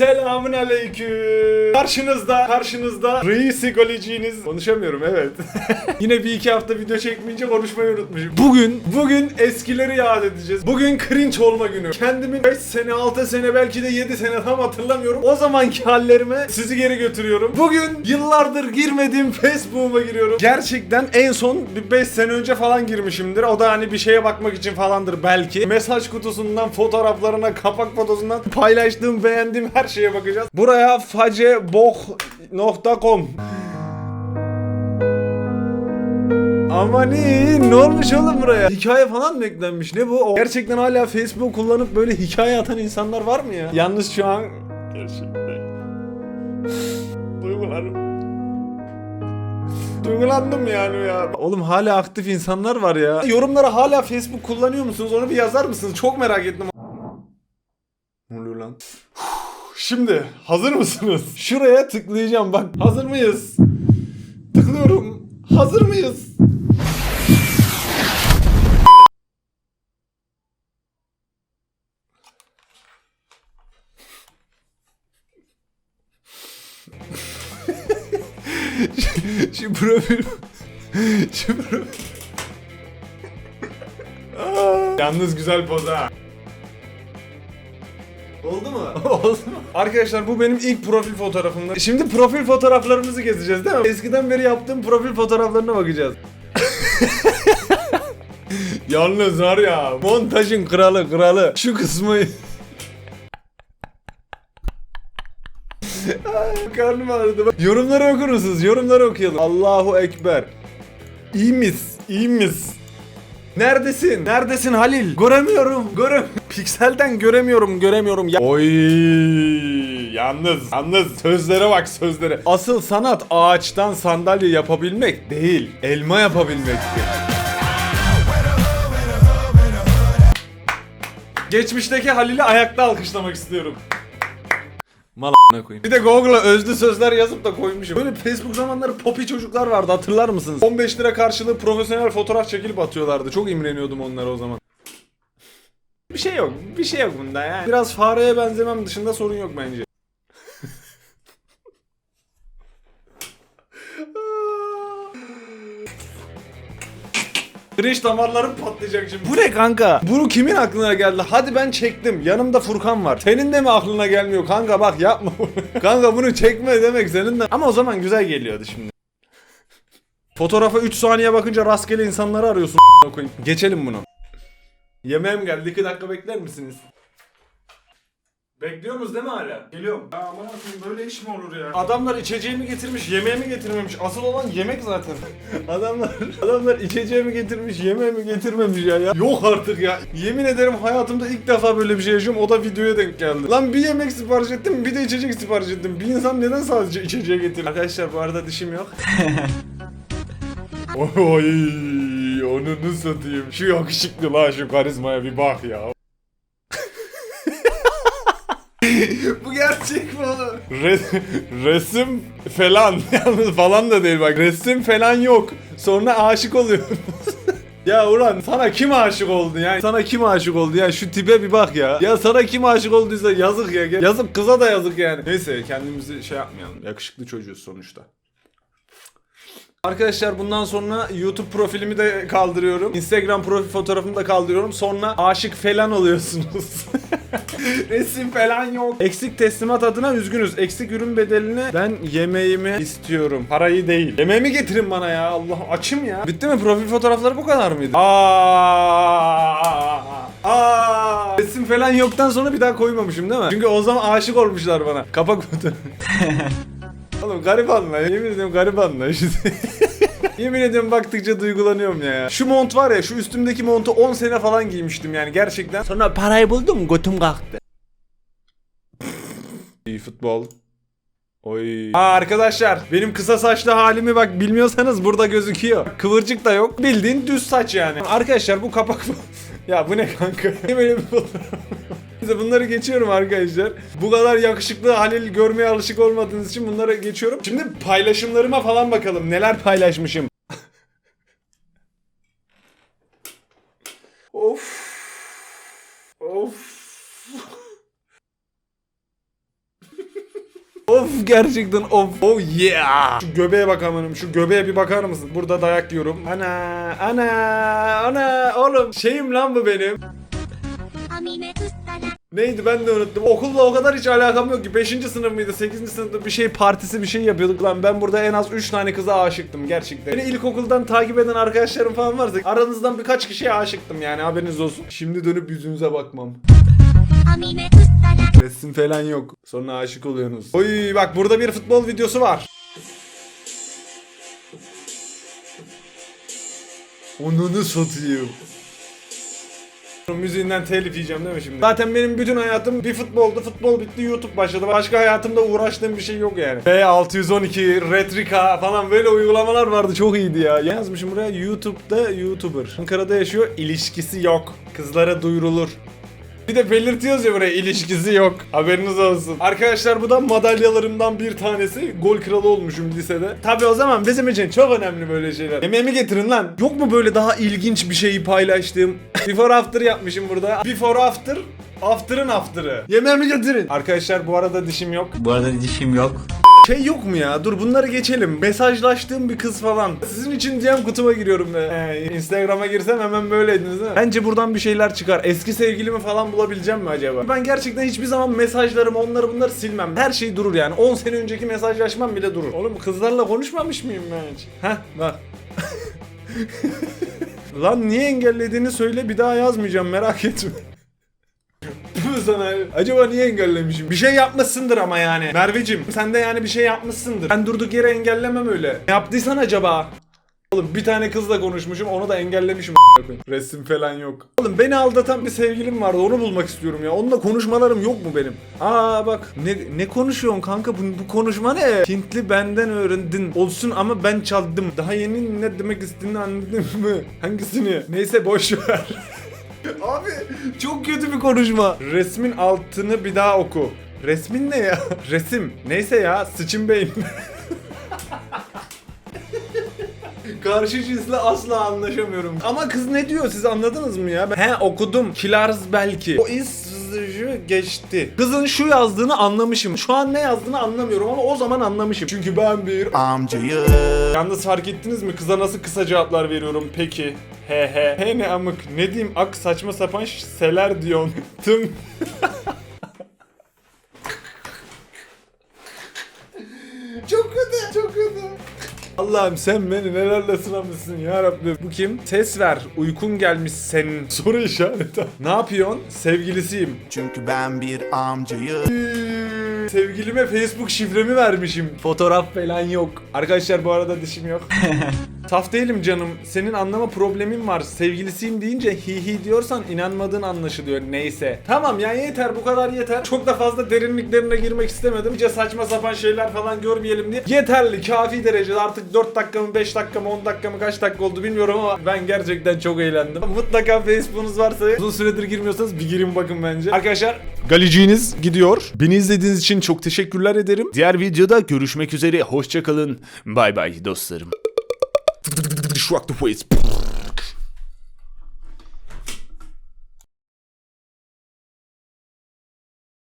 Selamun aleyküm. Karşınızda, karşınızda reisi goleciğiniz. Konuşamıyorum evet. Yine bir iki hafta video çekmeyince konuşmayı unutmuşum. Bugün, bugün eskileri yad edeceğiz. Bugün cringe olma günü. Kendimi 5 sene, 6 sene, belki de 7 sene tam hatırlamıyorum. O zamanki hallerime sizi geri götürüyorum. Bugün yıllardır girmediğim Facebook'uma giriyorum. Gerçekten en son bir 5 sene önce falan girmişimdir. O da hani bir şeye bakmak için falandır belki. Mesaj kutusundan, fotoğraflarına, kapak fotosundan paylaştığım, beğendiğim her şeye bakacağız. Buraya faceboh.com Amanin ne olmuş oğlum buraya? Hikaye falan mı eklenmiş? Ne bu? Gerçekten hala Facebook kullanıp böyle hikaye atan insanlar var mı ya? Yalnız şu an gerçekten duygularım Duygulandım yani ya. Oğlum hala aktif insanlar var ya. Yorumlara hala Facebook kullanıyor musunuz? Onu bir yazar mısınız? Çok merak ettim. Ne oluyor lan? Şimdi hazır mısınız? Şuraya tıklayacağım bak. Hazır mıyız? Tıklıyorum. Hazır mıyız? Şu profil... Şu profil... Yalnız güzel poz ha. Oldu mu? Oldu mu? Arkadaşlar bu benim ilk profil fotoğrafımda. Şimdi profil fotoğraflarımızı gezeceğiz değil mi? Eskiden beri yaptığım profil fotoğraflarına bakacağız. Yalnız var ya montajın kralı kralı. Şu kısmı... Karnım ağrıdı. Yorumları okur musunuz? Yorumları okuyalım. Allahu Ekber. İyi mis? İyi mis? Neredesin? Neredesin Halil? Göremiyorum. Görem. Pikselden göremiyorum, göremiyorum. Ya Oy! Yalnız, yalnız sözlere bak sözlere. Asıl sanat ağaçtan sandalye yapabilmek değil, elma yapabilmektir. Geçmişteki Halil'i ayakta alkışlamak istiyorum. Mal koyayım. Bir de Google'a özlü sözler yazıp da koymuşum. Böyle Facebook zamanları popi çocuklar vardı hatırlar mısınız? 15 lira karşılığı profesyonel fotoğraf çekilip atıyorlardı. Çok imreniyordum onlara o zaman. Bir şey yok. Bir şey yok bunda yani. Biraz fareye benzemem dışında sorun yok bence. Cringe damarlarım patlayacak şimdi. Bu ne kanka? Bunu kimin aklına geldi? Hadi ben çektim. Yanımda Furkan var. Senin de mi aklına gelmiyor? Kanka bak yapma bunu. kanka bunu çekme demek senin de. Ama o zaman güzel geliyordu şimdi. Fotoğrafa 3 saniye bakınca rastgele insanları arıyorsun. Geçelim bunu. Yemeğim geldi. 2 dakika bekler misiniz? Bekliyorsunuz değil mi hala? Geliyorum. Ya aman akıyım böyle iş mi olur ya? Adamlar içeceğimi getirmiş, yemeğimi getirmemiş. Asıl olan yemek zaten. adamlar adamlar içeceğimi getirmiş, yemeğimi getirmemiş ya, ya. Yok artık ya. Yemin ederim hayatımda ilk defa böyle bir şey yaşıyorum. O da videoya denk geldi. Lan bir yemek sipariş ettim, bir de içecek sipariş ettim. Bir insan neden sadece içeceği getirir? Arkadaşlar bu arada dişim yok. Oy, onu satayım. Şu yakışıklı la şu karizmaya bir bak ya. Bu gerçek mi oğlum? Re- resim falan. Yalnız falan da değil bak. Resim falan yok. Sonra aşık oluyorsunuz. ya ulan sana kim aşık oldu ya? Sana kim aşık oldu ya? Şu tipe bir bak ya. Ya sana kim aşık olduysa yazık ya. Yazık kıza da yazık yani. Neyse kendimizi şey yapmayalım. Yakışıklı çocuğuz sonuçta. Arkadaşlar bundan sonra YouTube profilimi de kaldırıyorum. Instagram profil fotoğrafımı da kaldırıyorum. Sonra aşık falan oluyorsunuz. Resim falan yok. Eksik teslimat adına üzgünüz. Eksik ürün bedelini ben yemeğimi istiyorum. Parayı değil. Yemeğimi getirin bana ya. Allah açım ya. Bitti mi? Profil fotoğrafları bu kadar mıydı? Aa! Aa! Resim falan yoktan sonra bir daha koymamışım değil mi? Çünkü o zaman aşık olmuşlar bana. Kapak fotoğrafı. Oğlum garip anla. Yemin ediyorum garip anla. işte. Yemin ediyorum baktıkça duygulanıyorum ya. Şu mont var ya şu üstümdeki montu 10 sene falan giymiştim yani gerçekten. Sonra parayı buldum götüm kalktı. İyi futbol. Oy. Aa arkadaşlar benim kısa saçlı halimi bak bilmiyorsanız burada gözüküyor. Kıvırcık da yok. Bildiğin düz saç yani. Arkadaşlar bu kapak Ya bu ne kanka? Niye böyle bir fotoğraf? Bunları geçiyorum arkadaşlar. Bu kadar yakışıklı Halil görmeye alışık olmadığınız için bunları geçiyorum. Şimdi paylaşımlarıma falan bakalım. Neler paylaşmışım. of. Of. Of gerçekten of. Oh yeah. Şu göbeğe bak amanım. Şu göbeğe bir bakar mısın? Burada dayak yiyorum. Ana ana ana oğlum şeyim lan bu benim. Neydi ben de unuttum. Okulla o kadar hiç alakam yok ki. 5. sınıf mıydı? 8. sınıfta bir şey partisi bir şey yapıyorduk lan. Ben burada en az 3 tane kıza aşıktım gerçekten. Beni ilkokuldan takip eden arkadaşlarım falan varsa aranızdan birkaç kişiye aşıktım yani haberiniz olsun. Şimdi dönüp yüzünüze bakmam. Resim falan yok. Sonra aşık oluyorsunuz. Oy bak burada bir futbol videosu var. Onunu satayım. Müziğinden telif yiyeceğim değil mi şimdi? Zaten benim bütün hayatım bir futboldu. Futbol bitti YouTube başladı. Başka hayatımda uğraştığım bir şey yok yani. B612, Retrika falan böyle uygulamalar vardı. Çok iyiydi ya. Yazmışım buraya YouTube'da YouTuber. Ankara'da yaşıyor. ilişkisi yok. Kızlara duyurulur. Bir de belirtiyoruz ya buraya ilişkisi yok. Haberiniz olsun. Arkadaşlar bu da madalyalarımdan bir tanesi. Gol kralı olmuşum lisede. Tabi o zaman bizim için çok önemli böyle şeyler. Yemeğimi getirin lan. Yok mu böyle daha ilginç bir şeyi paylaştığım? Before after yapmışım burada. Before after. After'ın after'ı. Yemeğimi getirin. Arkadaşlar bu arada dişim yok. Bu arada dişim yok. Şey yok mu ya? Dur bunları geçelim. Mesajlaştığım bir kız falan. Sizin için DM kutuma giriyorum be. He, Instagram'a girsem hemen böyleydiniz değil mi? Bence buradan bir şeyler çıkar. Eski sevgilimi falan bulabileceğim mi acaba? Ben gerçekten hiçbir zaman mesajlarımı onları bunları silmem. Her şey durur yani. 10 sene önceki mesajlaşmam bile durur. Oğlum kızlarla konuşmamış mıyım ben hiç? Heh bak. Lan niye engellediğini söyle bir daha yazmayacağım merak etme. Bu sana acaba niye engellemişim? Bir şey yapmışsındır ama yani. Merveciğim sen de yani bir şey yapmışsındır. Ben durduk yere engellemem öyle. Ne yaptıysan acaba? Oğlum bir tane kızla konuşmuşum onu da engellemişim Resim falan yok. Oğlum beni aldatan bir sevgilim vardı onu bulmak istiyorum ya. Onunla konuşmalarım yok mu benim? Aa bak ne, ne konuşuyorsun kanka bu, bu konuşma ne? Hintli benden öğrendin. Olsun ama ben çaldım. Daha yeni ne demek istediğini anladın mı? Hangisini? Neyse boş ver. Abi çok kötü bir konuşma. Resmin altını bir daha oku. Resmin ne ya? Resim. Neyse ya sıçın beyin. Karşı cinsle asla anlaşamıyorum. Ama kız ne diyor siz anladınız mı ya? Ben- He okudum. Kilars belki. O is geçti. Kızın şu yazdığını anlamışım. Şu an ne yazdığını anlamıyorum ama o zaman anlamışım. Çünkü ben bir Amcayı. Yalnız fark ettiniz mi? Kıza nasıl kısa cevaplar veriyorum peki? He he. He ne amık. Ne diyeyim ak saçma sapan seler diyorsun. Tım. çok kötü. Çok kötü. Allah'ım sen beni nelerle sınamışsın ya Rabbim. Bu kim? Ses ver. Uykun gelmiş senin. Soru işareti. ne yapıyorsun? Sevgilisiyim. Çünkü ben bir amcayı. Sevgilime Facebook şifremi vermişim. Fotoğraf falan yok. Arkadaşlar bu arada dişim yok. Saf değilim canım. Senin anlama problemin var. Sevgilisiyim deyince hi hi diyorsan inanmadığın anlaşılıyor. Neyse. Tamam ya yeter bu kadar yeter. Çok da fazla derinliklerine girmek istemedim. İyice saçma sapan şeyler falan görmeyelim diye. Yeterli kafi derecede artık 4 dakika mı 5 dakika mı 10 dakika mı kaç dakika oldu bilmiyorum ama ben gerçekten çok eğlendim. Mutlaka Facebook'unuz varsa uzun süredir girmiyorsanız bir girin bakın bence. Arkadaşlar galiciğiniz gidiyor. Beni izlediğiniz için çok teşekkürler ederim. Diğer videoda görüşmek üzere. Hoşçakalın. Bay bay dostlarım. truck the waste.